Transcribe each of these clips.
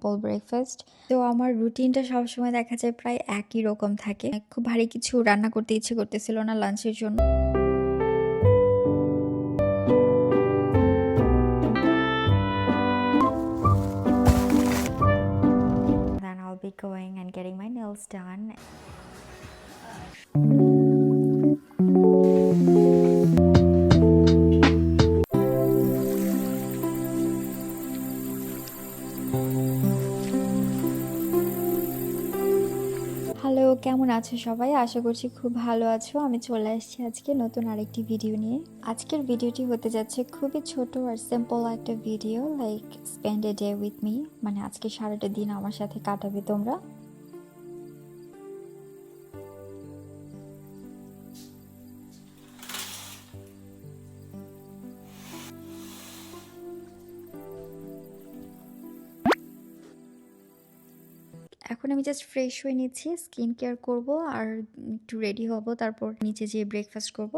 Simple breakfast তো আমার রুটিনটা সবসময় দেখা যায় প্রায় একই রকম থাকে। খুব ভারী কিছু রান্না করতে ইচ্ছে করতেছিল না লাঞ্চের জন্য। Be going and done. কেমন আছো সবাই? আশা করছি খুব ভালো আছো। আমি চলে আসছি আজকে নতুন আরেকটি ভিডিও নিয়ে। আজকের ভিডিওটি হতে যাচ্ছে খুবই ছোট আর সিম্পল একটা video like spend a day with me মানে আজকে সারাটা দিন আমার সাথে কাটাবে তোমরা। এখন আমি জাস্ট ফ্রেশ হয়ে নিচ্ছি স্কিন কেয়ার করব আর একটু রেডি হব, তারপর নিচে যেয়ে ব্রেকফাস্ট করব।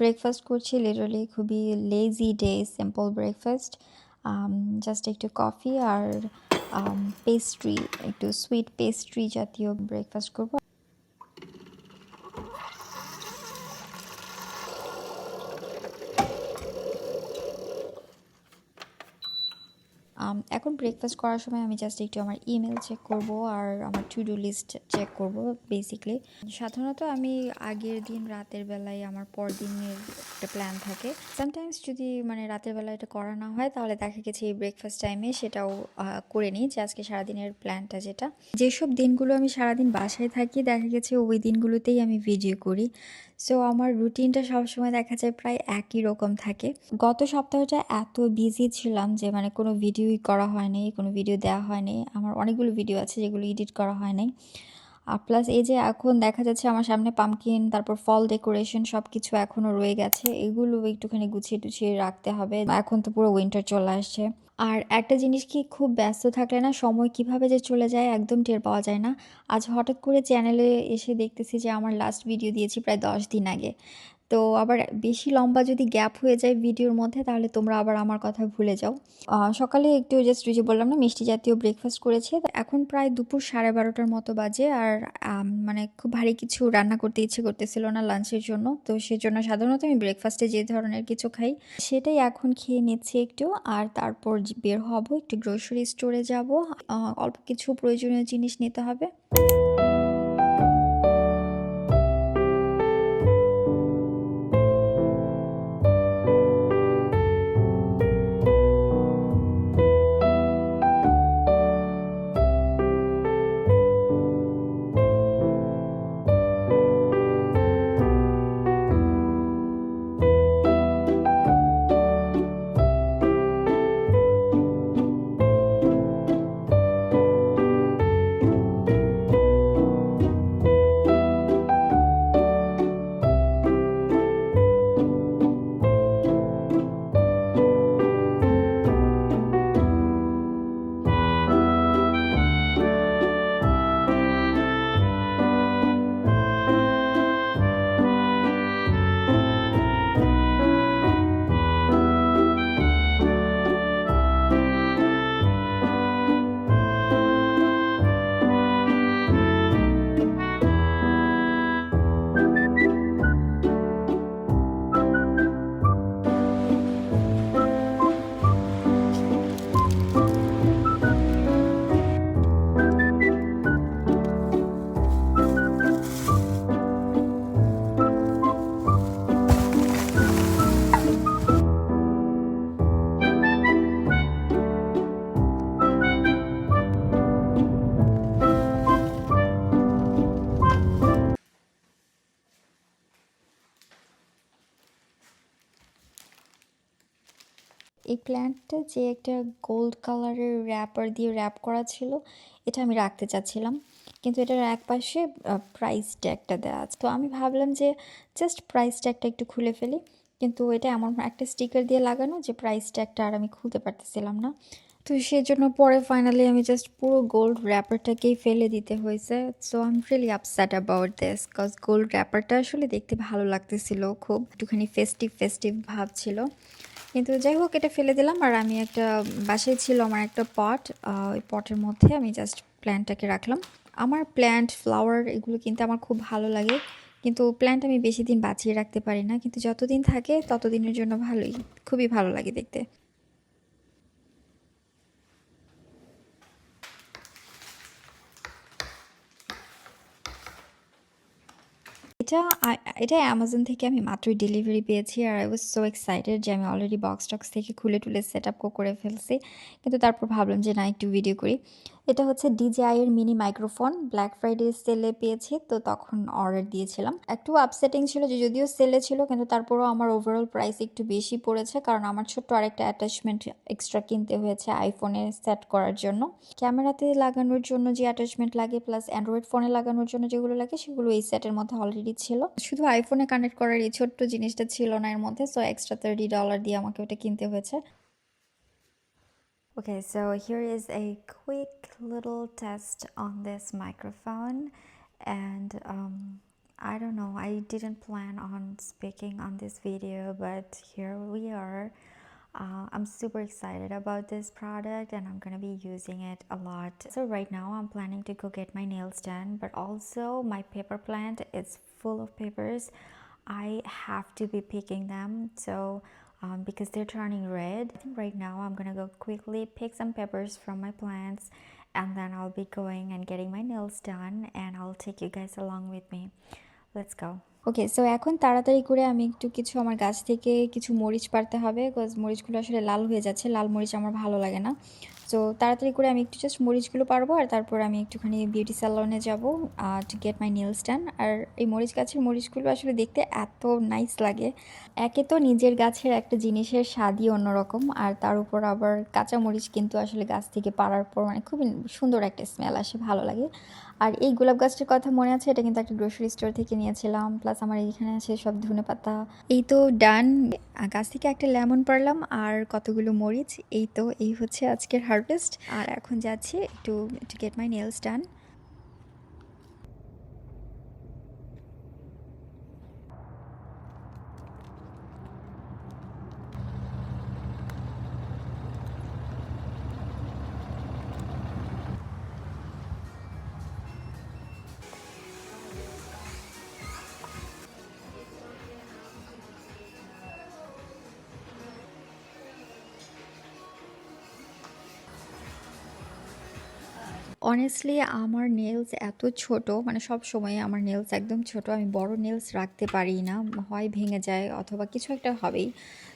ব্রেকফাস্ট করছি লিটারালি খুবই lazy day simple breakfast just একটু কফি আর পেস্ট্রি একটু সুইট পেস্ট্রি জাতীয় ব্রেকফাস্ট করব আম, এখন ব্রেকফাস্ট করার সময় আমি জাস্ট একটু আমার ইমেল চেক করব আর আমার টু ডু লিস্ট চেক করব বেসিকলি সাধারণত আমি আগের দিন রাতের বেলায় আমার পরদিনের একটা প্ল্যান থাকে। সামটাইমস যদি মানে রাতের বেলা এটা করা না হয়, তাহলে দেখা গেছে এই ব্রেকফাস্ট টাইমে সেটাও করে নিই। যে আজকে সারাদিনের প্ল্যানটা যেটা। যেসব দিনগুলো আমি সারাদিন বাসায় থাকি, দেখা গেছে ওই দিনগুলোতেই আমি ভিডিও করি। সো আমার রুটিনটা সবসময় দেখা যায় প্রায় একই রকম থাকে। গত সপ্তাহটা এত বিজি ছিলাম যে মানে কোনো ভিডিওই করা হয়নি, কোনো ভিডিও দেওয়া হয়নি। আমার অনেকগুলো ভিডিও আছে যেগুলো এডিট করা হয় নাই। প্লাস এই যে এখন দেখা যাচ্ছে আমার সামনে পামকিন তারপর ফল ডেকোরেশন সব কিছু এখনও রয়ে গেছে। এগুলো একটুখানি গুছিয়ে টুছিয়ে রাখতে হবে। এখন তো পুরো উইন্টার চলে আসছে। আর একটা জিনিস কি খুব ব্যস্ত থাকলে না সময় কীভাবে যে চলে যায় একদম টের পাওয়া যায় না। আজ হঠাৎ করে চ্যানেলে এসে দেখতেছি যে আমার লাস্ট ভিডিও দিয়েছি প্রায় দশ দিন আগে। তো আবার বেশি লম্বা যদি গ্যাপ হয়ে যায় ভিডিওর মধ্যে, তাহলে তোমরা আবার আমার কথা ভুলে যাও। সকালে একটু জাস্ট যে বললাম না, মিষ্টি জাতীয় ব্রেকফাস্ট করেছি। এখন প্রায় দুপুর সাড়ে বারোটার মতো বাজে আর মানে খুব ভারী কিছু রান্না করতে ইচ্ছে করতেছিল না লাঞ্চের জন্য। তো সেজন্য সাধারণত আমি ব্রেকফাস্টে যে ধরনের কিছু খাই, সেটাই এখন খেয়ে নিচ্ছি একটু। আর তারপর বের হব, একটু গ্রোসারি স্টোরে যাব। অল্প কিছু প্রয়োজনীয় জিনিস নিতে হবে। এই প্ল্যান্টটা যে একটা গোল্ড কালারের র্যাপার দিয়ে র্যাপ করা ছিল, এটা আমি রাখতে চাচ্ছিলাম। কিন্তু এটার এক পাশে প্রাইস ট্যাগটা দেওয়া আছে। তো আমি ভাবলাম যে জাস্ট প্রাইস ট্যাগটা একটু খুলে ফেলি। কিন্তু এটা এমন একটা স্টিকার দিয়ে লাগানো যে প্রাইস ট্যাগটা আর আমি খুলতে পারতেছিলাম না। তো সেই জন্য পরে ফাইনালি আমি জাস্ট পুরো গোল্ড র্যাপারটাকেই ফেলে দিতে হয়েছে। So I am really upset about this cause gold র্যাপারটা আসলে দেখতে ভালো লাগতেছিল, খুব একটুখানি ফেস্টিভ ফেস্টিভ ভাব ছিল। কিন্তু যাই হোক, এটা ফেলে দিলাম। আর আমি একটা বাসায় ছিল আমার একটা পট। ওই পটের মধ্যে আমি জাস্ট প্ল্যান্টটাকে রাখলাম। আমার প্ল্যান্ট ফ্লাওয়ার এগুলো কিনতে আমার খুব ভালো লাগে। কিন্তু প্ল্যান্ট আমি বেশি দিন বাঁচিয়ে রাখতে পারি না। কিন্তু যতদিন থাকে, ততদিনের জন্য ভালোই, খুবই ভালো লাগে দেখতে। এটা এটা অ্যামাজন থেকে আমি মাত্রই ডেলিভারি পেয়েছি আর আই ওয়াজ সো এক্সাইটেড যে আমি অলরেডি বক্স টক্স থেকে খুলে টুলে সেট আপ করে ফেলছি। কিন্তু তারপর ভাবলাম যে না, একটু ভিডিও করি। এটা হচ্ছে ডিজিআই এর মিনি মাইক্রোফোন ব্ল্যাক ফ্রাইডে সেলে পেয়েছি, তো তখন অর্ডার দিয়েছিলাম। একটু আপসেটিং ছিল যে যদিও সেলে ছিল, কিন্তু তারপরও আমার ওভারঅল প্রাইস একটু বেশি পড়েছে, কারণ আমার ছোট্ট আরেকটা অ্যাটাচমেন্ট এক্সট্রা কিনতে হয়েছে আইফোনে সেট করার জন্য। ক্যামেরাতে লাগানোর জন্য যে অ্যাটাচমেন্ট লাগে প্লাস অ্যান্ড্রয়েড ফোনে লাগানোর জন্য যেগুলো লাগে, সেগুলো এই সেটের মধ্যে অলরেডি ছিল। শুধু আইফোনে কানেক্ট করার এই ছোট্ট জিনিসটা ছিল না এর মধ্যে সো এক্সট্রা থার্টি ডলার দিয়ে আমাকে ওটা কিনতে হয়েছে। Okay, so here is a quick little test on this microphone, and um, I don't know, I didn't plan on speaking on this video, but here we are. Uh, I'm super excited about this product and I'm gonna be using it a lot. So, right now, I'm planning to go get my nails done, but also my paper plant is full of papers. I have to be picking them. So, um, because they're turning red. I think right now I'm gonna go quickly pick some peppers from my plants and then I'll be going and getting my nails done and I'll take you guys along with me. Let's go. Okay so এখন তাড়াতাড়ি করে আমি একটু কিছু আমার গাছ থেকে কিছু মরিচ পারতে হবে বিকজ মরিচগুলো আসলে লাল হয়ে যাচ্ছে লাল মরিচ আমার ভালো লাগে না সো তাড়াতাড়ি করে আমি একটু জাস্ট মরিচগুলো পারব আর তারপর আমি একটুখানি বিউটি স্যালনে যাব to get my nails done আর এই মরিচ গাছের মরিচগুলো আসলে দেখতে এত নাইস লাগে। একে তো নিজের গাছের একটা জিনিসের স্বাদই অন্যরকম, আর তার উপর আবার কাঁচা মরিচ কিন্তু আসলে গাছ থেকে পাড়ার পর মানে খুবই সুন্দর একটা স্মেল আসে, ভালো লাগে। আর এই গোলাপ গাছটার কথা মনে আছে? এটা কিন্তু একটা গ্রোসারি স্টোর থেকে নিয়েছিলাম প্লাস আমার এইখানে আছে সব ধনে পাতা। এই তো ডান গাছ থেকে একটা লেমন পারলাম আর কতগুলো মরিচ? এই তো, এই হচ্ছে আজকের হারভেস্ট আর এখন যাচ্ছি একটু to get my nails done honestly আমার নেলস এত ছোট মানে সব সময় আমার নেলস একদম ছোট, আমি বড় নেলস রাখতে পারি না, হয় ভেঙে যায় অথবা কিছু একটা হবেই।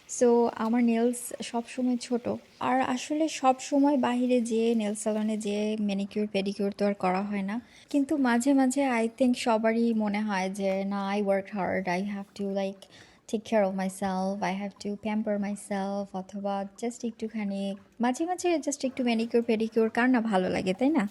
সো আমার নেলস সব সময় ছোট। আর আসলে সব সময় বাইরে যেয়ে নেল সালনে যেয়ে ম্যানিকিউর পেডিকিউর তো আর করা হয় না। কিন্তু মাঝে মাঝে আই থিঙ্ক সবারই মনে হয় যে, না I work hard I have to like take care of myself I have to pamper myself অথবা জাস্ট একটুখানি মাঝে মাঝে জাস্ট একটু ম্যানিকিউর পেডিকিউর কার না ভালো লাগে, তাই না?